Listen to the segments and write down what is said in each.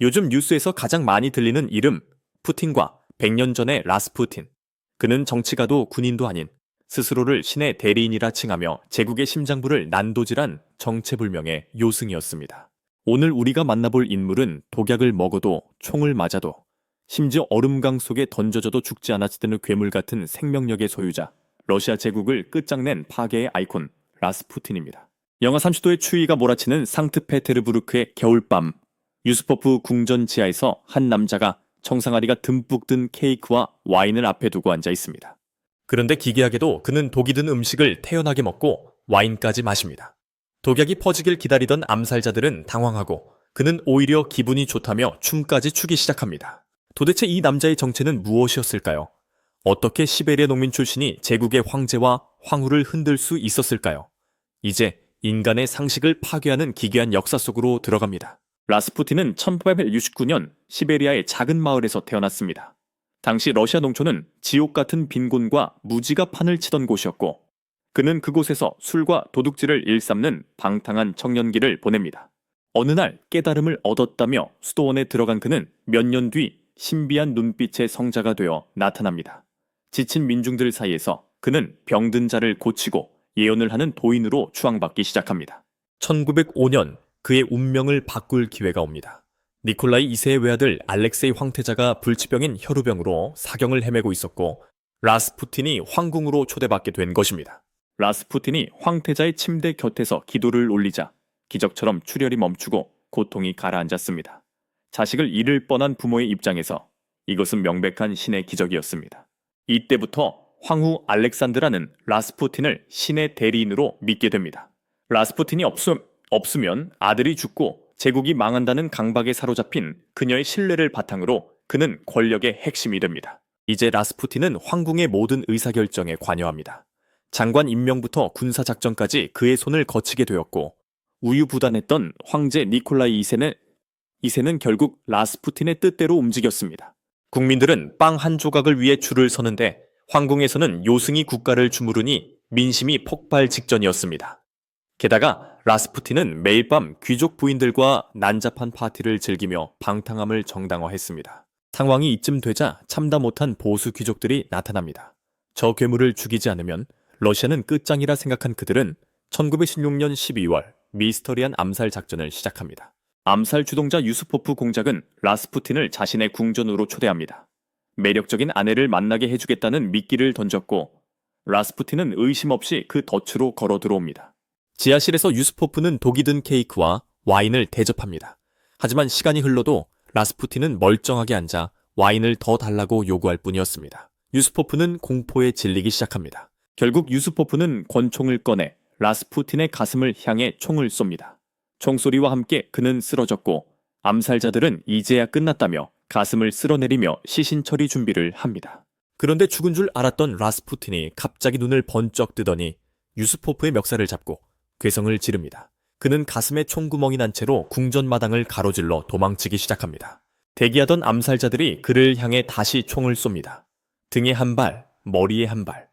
요즘 뉴스에서 가장 많이 들리는 이름, 푸틴과 100년 전의 라스푸틴. 그는 정치가도 군인도 아닌 스스로를 신의 대리인이라 칭하며 제국의 심장부를 난도질한 정체불명의 요승이었습니다. 오늘 우리가 만나볼 인물은 독약을 먹어도 총을 맞아도 심지어 얼음강 속에 던져져도 죽지 않았다는 괴물 같은 생명력의 소유자, 러시아 제국을 끝장낸 파괴의 아이콘 라스푸틴입니다. 영하 30도의 추위가 몰아치는 상트페테르부르크의 겨울밤, 유스포프 궁전 지하에서 한 남자가 청상아리가 듬뿍 든 케이크와 와인을 앞에 두고 앉아 있습니다. 그런데 기괴하게도 그는 독이 든 음식을 태연하게 먹고 와인까지 마십니다. 독약이 퍼지길 기다리던 암살자들은 당황하고 그는 오히려 기분이 좋다며 춤까지 추기 시작합니다. 도대체 이 남자의 정체는 무엇이었을까요? 어떻게 시베리아 농민 출신이 제국의 황제와 황후를 흔들 수 있었을까요? 이제 인간의 상식을 파괴하는 기괴한 역사 속으로 들어갑니다. 라스푸틴은 1869년 시베리아의 작은 마을에서 태어났습니다. 당시 러시아 농촌은 지옥 같은 빈곤과 무지가 판을 치던 곳이었고 그는 그곳에서 술과 도둑질을 일삼는 방탕한 청년기를 보냅니다. 어느 날 깨달음을 얻었다며 수도원에 들어간 그는 몇 년 뒤 신비한 눈빛의 성자가 되어 나타납니다. 지친 민중들 사이에서 그는 병든 자를 고치고 예언을 하는 도인으로 추앙받기 시작합니다. 1905년 그의 운명을 바꿀 기회가 옵니다. 니콜라이 2세의 외아들 알렉세이 황태자가 불치병인 혈우병으로 사경을 헤매고 있었고 라스푸틴이 황궁으로 초대받게 된 것입니다. 라스푸틴이 황태자의 침대 곁에서 기도를 올리자 기적처럼 출혈이 멈추고 고통이 가라앉았습니다. 자식을 잃을 뻔한 부모의 입장에서 이것은 명백한 신의 기적이었습니다. 이때부터 황후 알렉산드라는 라스푸틴을 신의 대리인으로 믿게 됩니다. 라스푸틴이 없음, 없으면 아들이 죽고 제국이 망한다는 강박에 사로잡힌 그녀의 신뢰를 바탕으로 그는 권력의 핵심이 됩니다. 이제 라스푸틴은 황궁의 모든 의사결정에 관여합니다. 장관 임명부터 군사작전까지 그의 손을 거치게 되었고 우유부단했던 황제 니콜라이 2세는 2세는 결국 라스푸틴의 뜻대로 움직였습니다. 국민들은 빵 한 조각을 위해 줄을 서는데 황궁에서는 요승이 국가를 주무르니 민심이 폭발 직전이었습니다. 게다가 라스푸틴은 매일 밤 귀족 부인들과 난잡한 파티를 즐기며 방탕함을 정당화했습니다. 상황이 이쯤 되자 참다 못한 보수 귀족들이 나타납니다. 저 괴물을 죽이지 않으면 러시아는 끝장이라 생각한 그들은 1916년 12월 미스터리한 암살 작전을 시작합니다. 암살 주동자 유스포프 공작은 라스푸틴을 자신의 궁전으로 초대합니다. 매력적인 아내를 만나게 해주겠다는 미끼를 던졌고 라스푸틴은 의심 없이 그 덫으로 걸어 들어옵니다. 지하실에서 유스포프는 독이 든 케이크와 와인을 대접합니다. 하지만 시간이 흘러도 라스푸틴은 멀쩡하게 앉아 와인을 더 달라고 요구할 뿐이었습니다. 유스포프는 공포에 질리기 시작합니다. 결국 유스포프는 권총을 꺼내 라스푸틴의 가슴을 향해 총을 쏩니다. 총소리와 함께 그는 쓰러졌고 암살자들은 이제야 끝났다며 가슴을 쓸어내리며 시신 처리 준비를 합니다. 그런데 죽은 줄 알았던 라스푸틴이 갑자기 눈을 번쩍 뜨더니 유스포프의 멱살을 잡고 괴성을 지릅니다. 그는 가슴에 총구멍이 난 채로 궁전 마당을 가로질러 도망치기 시작합니다. 대기하던 암살자들이 그를 향해 다시 총을 쏩니다. 등에 한 발, 머리에 한 발.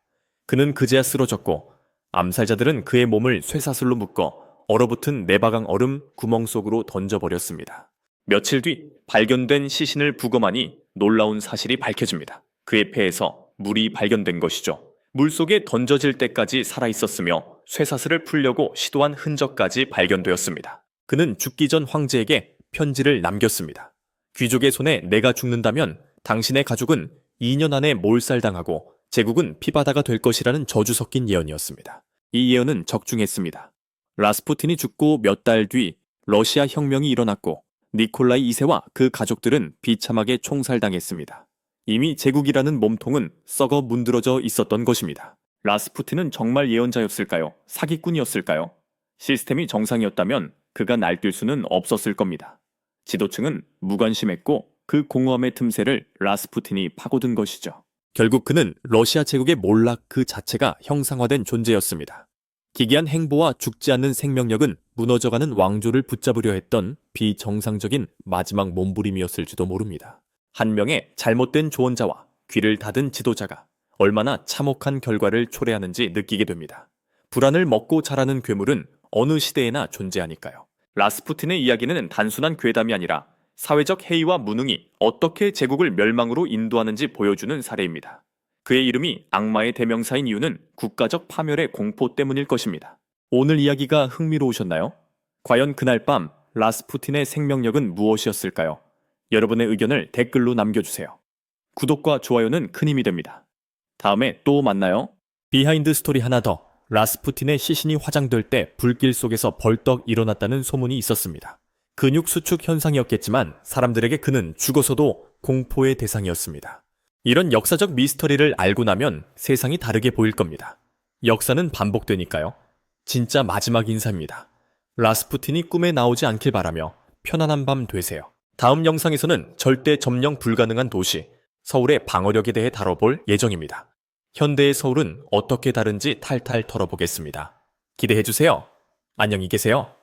그는 그제야 쓰러졌고 암살자들은 그의 몸을 쇠사슬로 묶어 얼어붙은 내바강 얼음 구멍 속으로 던져버렸습니다. 며칠 뒤 발견된 시신을 부검하니 놀라운 사실이 밝혀집니다. 그의 폐에서 물이 발견된 것이죠. 물 속에 던져질 때까지 살아 있었으며 쇠사슬을 풀려고 시도한 흔적까지 발견되었습니다. 그는 죽기 전 황제에게 편지를 남겼습니다. 귀족의 손에 내가 죽는다면 당신의 가족은 2년 안에 몰살당하고 제국은 피바다가 될 것이라는 저주 섞인 예언이었습니다. 이 예언은 적중했습니다. 라스푸틴이 죽고 몇 달 뒤 러시아 혁명이 일어났고 니콜라이 2세와 그 가족들은 비참하게 총살당했습니다. 이미 제국이라는 몸통은 썩어 문드러져 있었던 것입니다. 라스푸틴은 정말 예언자였을까요? 사기꾼이었을까요? 시스템이 정상이었다면 그가 날뛸 수는 없었을 겁니다. 지도층은 무관심했고 그 공허함의 틈새를 라스푸틴이 파고든 것이죠. 결국 그는 러시아 제국의 몰락 그 자체가 형상화된 존재였습니다. 기괴한 행보와 죽지 않는 생명력은 무너져가는 왕조를 붙잡으려 했던 비정상적인 마지막 몸부림이었을지도 모릅니다. 한 명의 잘못된 조언자와 귀를 닫은 지도자가 얼마나 참혹한 결과를 초래하는지 느끼게 됩니다. 불안을 먹고 자라는 괴물은 어느 시대에나 존재하니까요. 라스푸틴의 이야기는 단순한 괴담이 아니라 사회적 해이와 무능이 어떻게 제국을 멸망으로 인도하는지 보여주는 사례입니다. 그의 이름이 악마의 대명사인 이유는 국가적 파멸의 공포 때문일 것입니다. 오늘 이야기가 흥미로우셨나요? 과연 그날 밤 라스푸틴의 생명력은 무엇이었을까요? 여러분의 의견을 댓글로 남겨주세요. 구독과 좋아요는 큰 힘이 됩니다. 다음에 또 만나요. 비하인드 스토리 하나 더. 라스푸틴의 시신이 화장될 때 불길 속에서 벌떡 일어났다는 소문이 있었습니다. 근육 수축 현상이었겠지만 사람들에게 그는 죽어서도 공포의 대상이었습니다. 이런 역사적 미스터리를 알고 나면 세상이 다르게 보일 겁니다. 역사는 반복되니까요. 진짜 마지막 인사입니다. 라스푸틴이 꿈에 나오지 않길 바라며 편안한 밤 되세요. 다음 영상에서는 절대 점령 불가능한 도시, 서울의 방어력에 대해 다뤄볼 예정입니다. 현대의 서울은 어떻게 다른지 탈탈 털어보겠습니다. 기대해주세요. 안녕히 계세요.